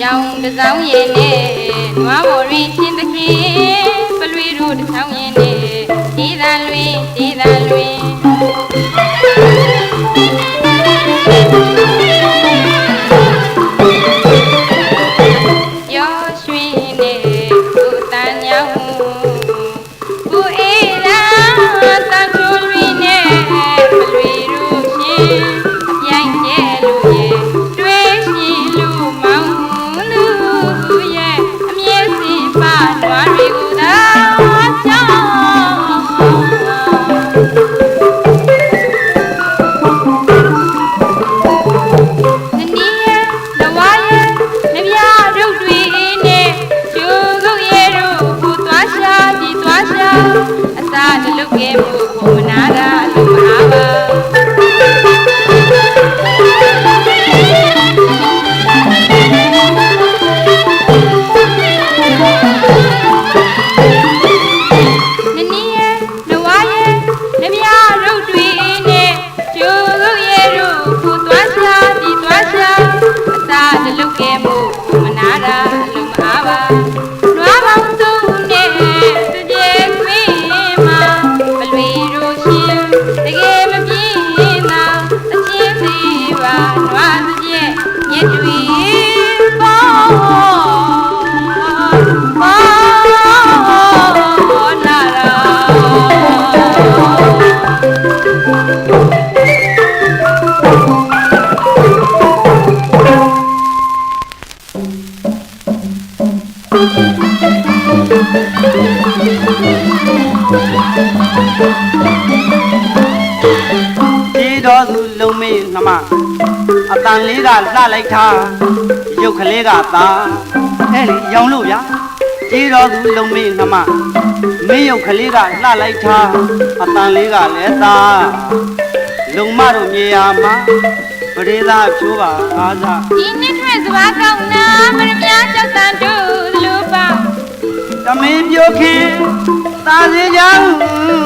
ကြောင်းတစ်စောင်းရင်နဲ့နွားဘော်ရင်ချင်းသခင်ပလွေတို့တစ်ဆောင်ရင်နဲ့ဒေသလွင်ဒေသလွင် ဒီတော်သူလုံးမေးနှမအတန်လေးကလှလိုက်တာရုပ်ကလေးကသာအဲ့လေရောင်လို့ဗျာဒီတော်သူလုံးမေးနှမမင်းရုပ်ကလေးကလှလိုက်တာအတန်လေးကလည်းသာလုံမတို့မြေယာမှာပရိသဖြိုးပါအားစားဒီနှစ်ထွက်စပါးကောင်းနာမရမကြောက်တန်တို့လူပါတမင်းပြိုခင်သာစေကြောင်းပလွေတို့ရှင်မာ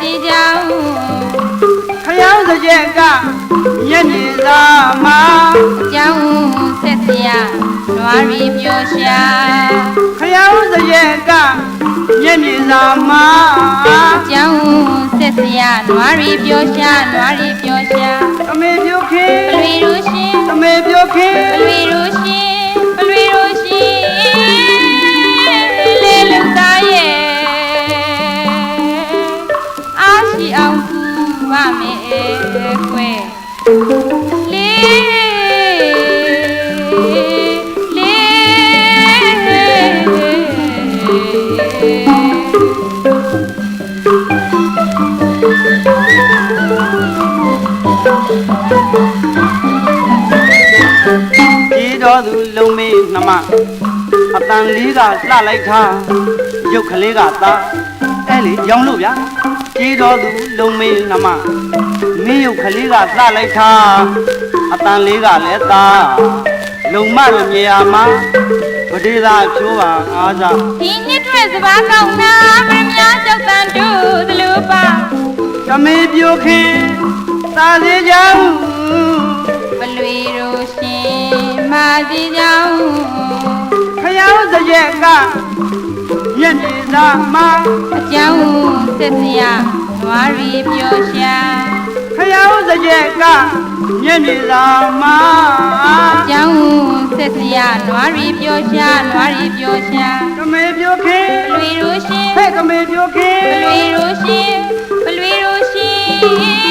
စီကြောင့်ခယောင်းစကြက်ကညနေစာမှာအကြောင်းဆက်စရာနွားရီပြောရှာခယောင်းစကြက်ကညနေစာမှာအကြောင်းဆက်စရာနွားရီပြောရှာနွားရီပြောရှာအမေပြုခေပလွေတို့ရှင်အမေပြုခေပလွေတို့ရှင် တော်သူလုံးမေးနှမအတန်လေးကလှလိုက်တာရုပ်ကလေးကသာအဲ့လေရောင်လို့ဗျာဒီတော်သူလုံးမေးနှမမင်းရုပ်ကလေးကလှလိုက်တာအတန်လေးကလည်းသာလုံမတို့မြေယာမှာပရိသဖြိုးပါအားစားဒီနှစ်ထွက်စပါးကောင်းနာမင်းများကြောက်တန်တို့သလိုပါတမေပြိုခင်သာစေကြောင်းပလွေတို့ရှင် မာစီကြောင့်ခယောင်းစကြက်ကညနေစာမှာအကြောင်းဆက်စရာနွားရီပြောရှာခယောင်းစကြက်ကညနေစာမှာအကြောင်းဆက်စရာနွားရီပြောရှာနွားရီပြောရှာတမေပြိုခင်ပလွေတို့ရှင်ဟဲ့ကမေပြိုခင်ပလွေတို့ရှင်ပလွေတို့ရှင်